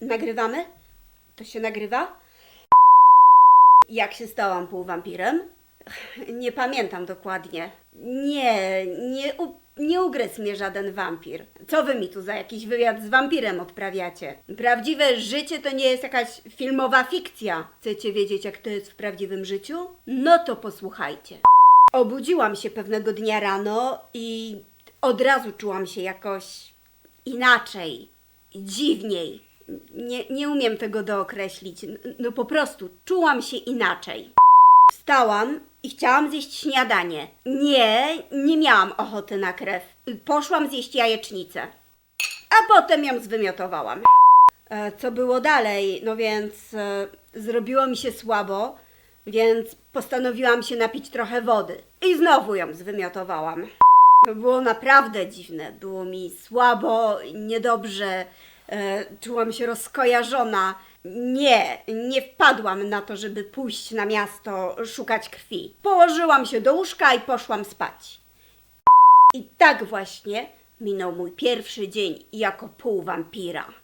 Nagrywamy? To się nagrywa? Jak się stałam półwampirem? Nie pamiętam dokładnie. Nie, nie, u, nie ugryzł mnie żaden wampir. Co wy mi tu za jakiś wywiad z wampirem odprawiacie? Prawdziwe życie to nie jest jakaś filmowa fikcja. Chcecie wiedzieć, jak to jest w prawdziwym życiu? No to posłuchajcie. Obudziłam się pewnego dnia rano i od razu czułam się jakoś inaczej, dziwniej. Nie, nie umiem tego dookreślić. No po prostu czułam się inaczej. Wstałam i chciałam zjeść śniadanie. Nie, nie miałam ochoty na krew. Poszłam zjeść jajecznicę. A potem ją zwymiotowałam. E, Co było dalej? No więc e, zrobiło mi się słabo, więc postanowiłam się napić trochę wody. I znowu ją zwymiotowałam. To było naprawdę dziwne. Było mi słabo, niedobrze, czułam się rozkojarzona. Nie, nie wpadłam na to, żeby pójść na miasto szukać krwi. Położyłam się do łóżka i poszłam spać. I tak właśnie minął mój pierwszy dzień jako półwampira.